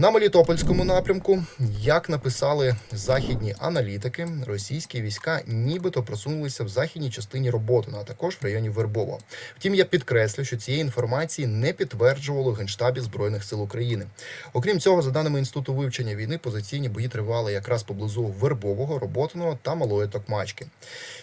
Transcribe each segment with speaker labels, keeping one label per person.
Speaker 1: На Мелітопольському напрямку, як написали західні аналітики, російські війська нібито просунулися в західній частині роботи, а також в районі Вербова. Втім, я підкреслю, що цієї інформації не підтверджувало генштабі збройних сил України. Окрім цього, за даними інституту вивчення війни, позиційні бої тривали якраз поблизу Вербового, Роботиного та Малої Токмачки.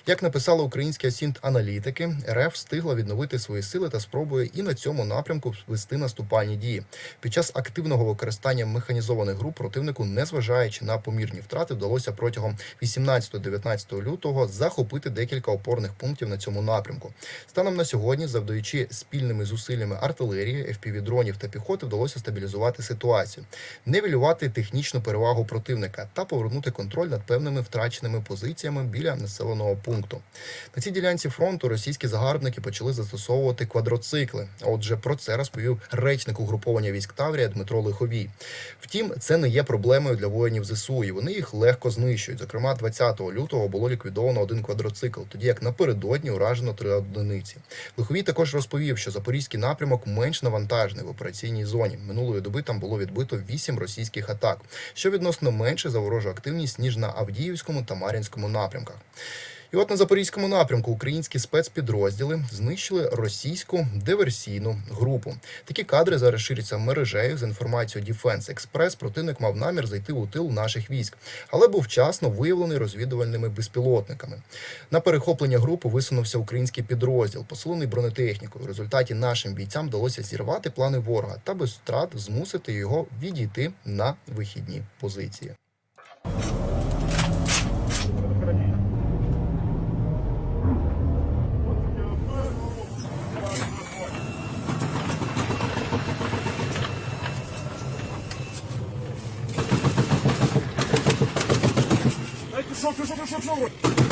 Speaker 1: Як написали українські асінт аналітики, РФ встигла відновити свої сили та спробує і на цьому напрямку вести наступальні дії. Під час активного використання механізованих груп противнику, незважаючи на помірні втрати, вдалося протягом 18-19 лютого захопити декілька опорних пунктів на цьому напрямку. Станом на сьогодні, завдаючи спільними зусиллями артилерії, FPV-дронів та піхоти, вдалося стабілізувати ситуацію, нивелювати технічну перевагу противника та повернути контроль над певними втраченими позиціями біля населеного пункту. На цій ділянці фронту російські загарбники почали застосовувати квадроцикли. Отже, про це розповів речник угруповання військ Таврія Дмитро Лиховій. Втім, це не є проблемою для воїнів ЗСУ, і вони їх легко знищують. Зокрема, 20 лютого було ліквідовано один квадроцикл, тоді як напередодні уражено три одиниці. Лиховій також розповів, що запорізький напрямок менш навантажений в операційній зоні. Минулої доби там було відбито вісім російських атак, що відносно менше за ворожу активність ніж на Авдіївському та Мар'їнському напрямках. І от на запорізькому напрямку українські спецпідрозділи знищили російську диверсійну групу. Такі кадри зараз ширяться мережею з інформацією Defense Express. Противник мав намір зайти у тил наших військ, але був вчасно виявлений розвідувальними безпілотниками. На перехоплення групи висунувся український підрозділ, посилений бронетехнікою. В результаті нашим бійцям вдалося зірвати плани ворога та без втрат змусити його відійти на вихідні позиції.
Speaker 2: пішов, пішов, пішов, пішов.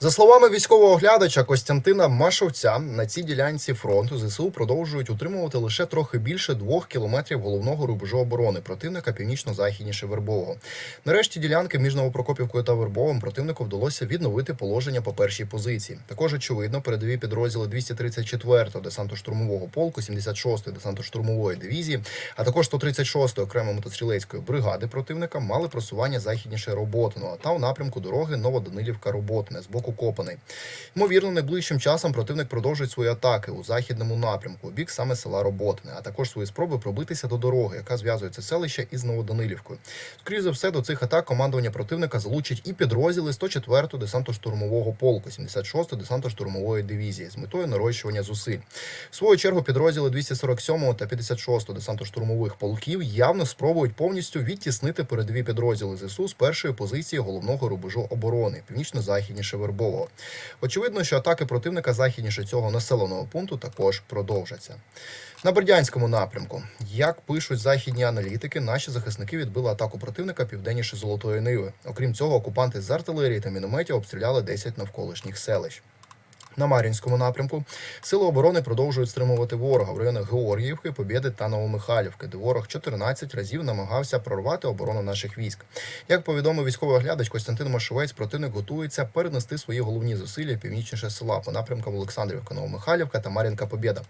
Speaker 1: За словами військового оглядача Костянтина Машовця, на цій ділянці фронту ЗСУ продовжують утримувати лише трохи більше двох кілометрів головного рубежу оборони противника північно-західніше Вербового. Нарешті ділянки між Новопрокопівкою та Вербовим противнику вдалося відновити положення по першій позиції. Також очевидно, передові підрозділи 234-го десантно-штурмового полку, 76-ї десантно-штурмової дивізії, а також 136-ї окремої мотострілецької бригади противника мали просування західніше Роботиного та у напрямку дороги Новоданилівка-Роботине з боку Копаний. Ймовірно, найближчим часом противник продовжить свої атаки у західному напрямку, у бік саме села Роботине, а також свої спроби пробитися до дороги, яка зв'язує це селище із Новоданилівкою. Скоріше за все, до цих атак командування противника залучить і підрозділи 104-го десантно-штурмового полку, 76-ї десантно-штурмової дивізії з метою нарощування зусиль. В свою чергу підрозділи 247-го та 56-го десантно-штурмових полків явно спробують повністю відтіснити передові підрозділи ЗСУ з першої позиції головного рубежу оборони північно-західніше Вербового. Очевидно, що атаки противника західніше цього населеного пункту також продовжаться. На Бердянському напрямку, як пишуть західні аналітики, наші захисники відбили атаку противника південніше Золотої Ниви. Окрім цього, окупанти з артилерії та мінометів обстріляли 10 навколишніх селищ. На Мар'їнському напрямку сили оборони продовжують стримувати ворога в районах Георгіївки, Побєди та Новомихайлівки, де ворог 14 разів намагався прорвати оборону наших військ. Як повідомив військовий оглядач Костянтин Машовець, противник готується перенести свої головні зусилля північніше села по напрямкам Олександрівка, Новомихайлівка та Мар'їнка Побєда.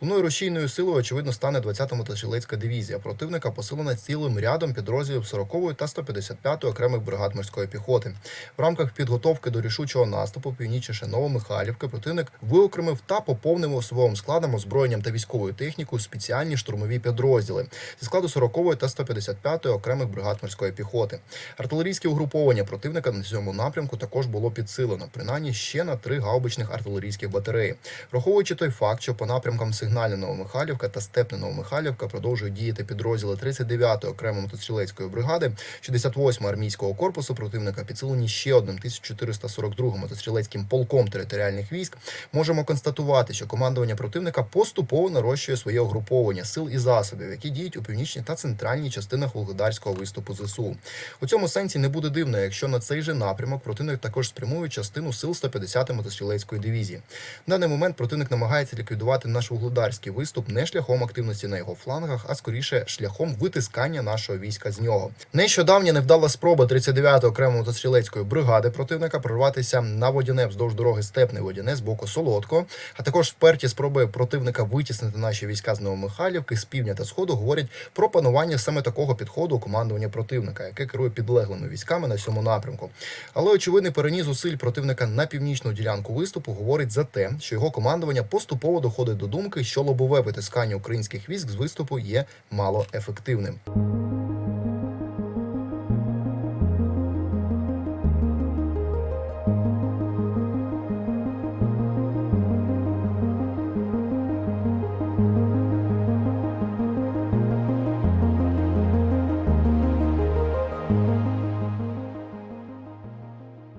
Speaker 1: Головною рушійною силою, очевидно, стане 20-та мотострілецька дивізія. Противника посилена цілим рядом підрозділів 40-ї та 155-ї окремих бригад морської піхоти. В рамках підготовки до рішучого наступу північніше Новомихайлівки противник виокремив та поповнив особовим складом, озброєнням та військовою технікою спеціальні штурмові підрозділи зі складу 40-ї та 155-ї окремих бригад морської піхоти. Артилерійське угруповання противника на цьому напрямку також було підсилено, принаймні ще на три гаубичних артилерійських батареї. Враховуючи той факт, що по напрямкам Сигнальне Новомихайлівка та Степне Новомихайлівка продовжують діяти підрозділи 39-ї окремої мотострілецької бригади, 68-го армійського корпусу противника підсилені ще одним 1442 мотострілецьким полком територіальних військ, можемо констатувати, що командування противника поступово нарощує своє угруповання сил і засобів, які діють у північній та центральній частинах Волгодарського виступу ЗСУ. У цьому сенсі не буде дивно, якщо на цей же напрямок противник також спрямує частину сил 150-ї мотострілецької дивізії. В даний момент противник намагається ліквідувати наш вугледарський виступ не шляхом активності на його флангах, а скоріше шляхом витискання нашого війська з нього. Нещодавня невдала спроба 39-ї окремої мотострілецької бригади противника прорватися на водяне вздовж дороги Степне водяне з боку Солодко, а також вперті спроби противника витіснити наші війська з Новомихайлівки з півдня та сходу говорять про панування саме такого підходу у командування противника, яке керує підлеглими військами на цьому напрямку. Але очевидний переніс зусиль противника на північну ділянку виступу говорить за те, що його командування поступово доходить до думки, що лобове витискання українських військ з виступу є малоефективним.